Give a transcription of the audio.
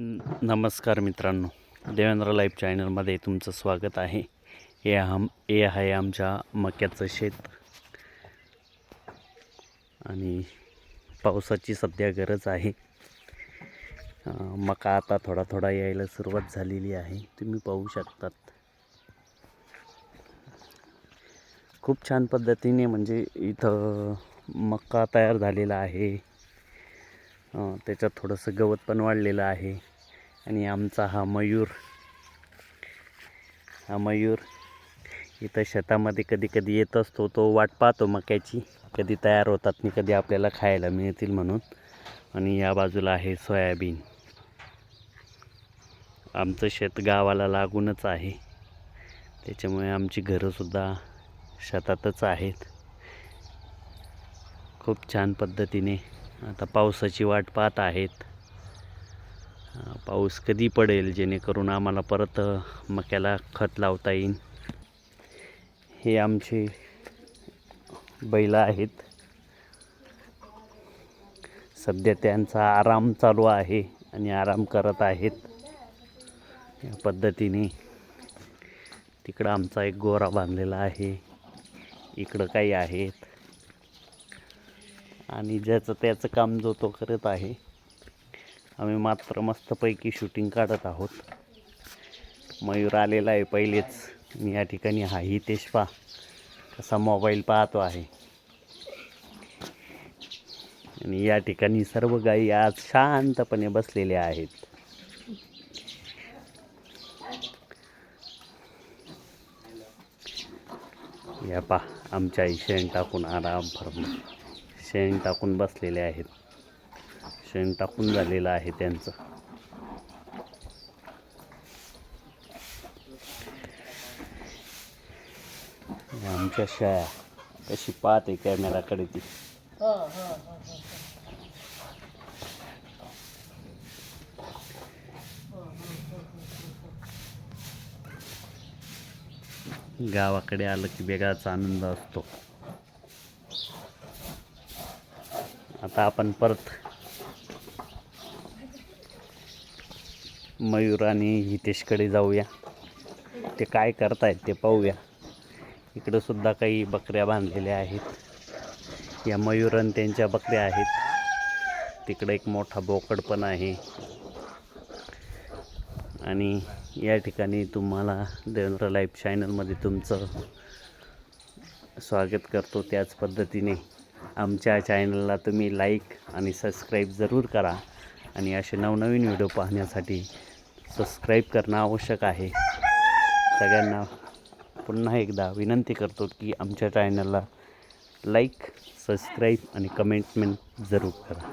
नमस्कार मित्रांनो देवेंद्र लाईफ चॅनलमध्ये तुमचं स्वागत आहे. हे आम हे आहे आमच्या मक्याचं शेत. आणि पावसाची सध्या गरज आहे. मका आता थोडा थोडा यायला सुरुवात झालेली आहे. तुम्ही पाहू शकतात. खूप छान पद्धतीने म्हणजे इथं मका तयार झालेला आहे. त्याच्यात थोडंसं गवत पण वाढलेलं आहे. आणि आमचा हा मयूर हा मयूर इथं शेतामध्ये कधी कधी येत असतो तो वाट पाहतो मक्याची. कधी तयार होतात आणि कधी आपल्याला खायला मिळतील म्हणून. आणि या बाजूला आहे सोयाबीन. आमचं शेत गावाला लागूनच आहे. त्याच्यामुळे आमची घरंसुद्धा शेतातच आहेत. खूप छान पद्धतीने आता पावसाची वाट पाहत आहेत. पाऊस कधी पडेल जेणेकरून आम्हाला परत मक्याला खत लावता येईल? हे आमचे बैल आहेत. सध्या त्यांचा आराम चालू आहे आणि आराम करत आहेत. या पद्धतीने तिकडं आमचा एक गोरा बांधलेला आहे. इकडं काही आहेत. आणि ज्याचं त्याचं काम जो तो करत आहे आम्ही मात्र मस्तपैकी शूटिंग काढत आहोत. मयूर आलेला आहे पहिलेच. मी या ठिकाणी हा हितेश पा कसा मोबाईल पाहतो आहे. आणि या ठिकाणी सर्व गायी आज शांतपणे बसलेल्या आहेत. या पा आमच्या आई शेण टाकून आराम फरम शेण टाकून बसलेले आहेत. शेण टाकून झालेलं आहे त्यांचं. आमच्या शाळा कशी पाहते कॅमेराकडे ती. गावाकडे आलं की वेगळाच आनंद असतो. आता आपण परत मयूर आणि हितेशकडे जाऊया. ते काय करतायत ते पाहूया. इकडं सुद्धा काही बकऱ्या बांधलेल्या आहेत. या मयूर आणि त्यांच्या बकऱ्या आहेत. तिकडं एक मोठा बोकड पण आहे. आणि या ठिकाणी तुम्हाला देवेंद्र लाईफ चॅनलमध्ये तुमचं स्वागत करतो त्याच पद्धतीने. आमच्या चॅनलला तुम्ही लाईक आणि सबस्क्राईब जरूर करा. आणि असे नवनवीन व्हिडिओ पाहण्यासाठी सबस्क्राईब करणं आवश्यक आहे. सगळ्यांना पुन्हा एकदा विनंती करतो की आमच्या चॅनलला लाईक सबस्क्राईब आणि कमेंटमेंट जरूर करा.